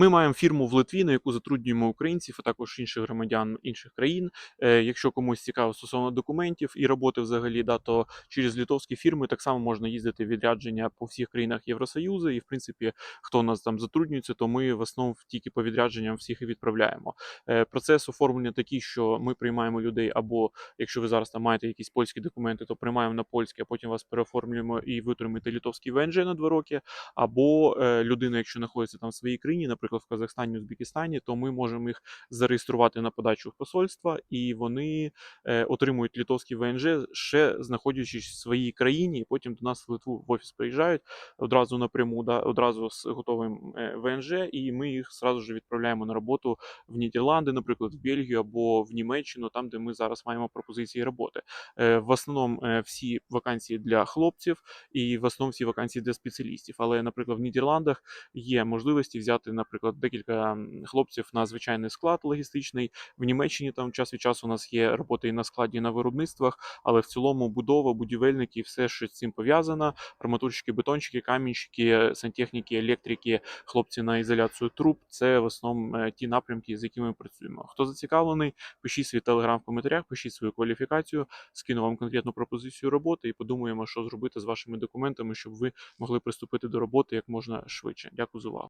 Ми маємо фірму в Литві, на яку затруднюємо українців, а також інших громадян інших країн. Е, Якщо комусь цікаво стосовно документів і роботи взагалі, да, то через литовські фірми так само можна їздити відрядження по всіх країнах Євросоюзу. І в принципі, хто нас там затруднюється, то ми в основному тільки по відрядженням всіх і відправляємо. Е, Процес оформлення такий, що ми приймаємо людей, або якщо ви зараз там маєте якісь польські документи, то приймаємо на польське, а потім вас переоформлюємо і ви отримаєте литовський ВНЖ на два роки. Або е, людина, якщо знаходиться там в своїй країні, наприклад, в Казахстані, Узбекистані, то ми можемо їх зареєструвати на подачу в посольства, і вони е, отримують литовський ВНЖ, ще знаходячись в своїй країні, і потім до нас в Литву в офіс приїжджають одразу напряму, да, одразу з готовим е, ВНЖ, і ми їх зразу ж відправляємо на роботу в Нідерланди, наприклад, в Бельгію або в Німеччину, там де ми зараз маємо пропозиції роботи. Е, В основному всі вакансії для хлопців і в основному всі вакансії для спеціалістів. Але, наприклад, в Нідерландах є можливості взяти, наприклад, декілька хлопців на звичайний склад логістичний. В Німеччині там час від часу у нас є роботи і на складі, і на виробництвах, але в цілому будова, будівельники, все, що з цим пов'язано. Арматурщики, бетонщики, камінщики, сантехніки, електрики, хлопці на ізоляцію труб. Це в основному е, ті напрямки, з якими ми працюємо. Хто зацікавлений, пишіть свій телеграм в коментарях, пишіть свою кваліфікацію, скину вам конкретну пропозицію роботи і подумаємо, що зробити з вашими документами, щоб ви могли приступити до роботи як можна швидше. Дякую за увагу.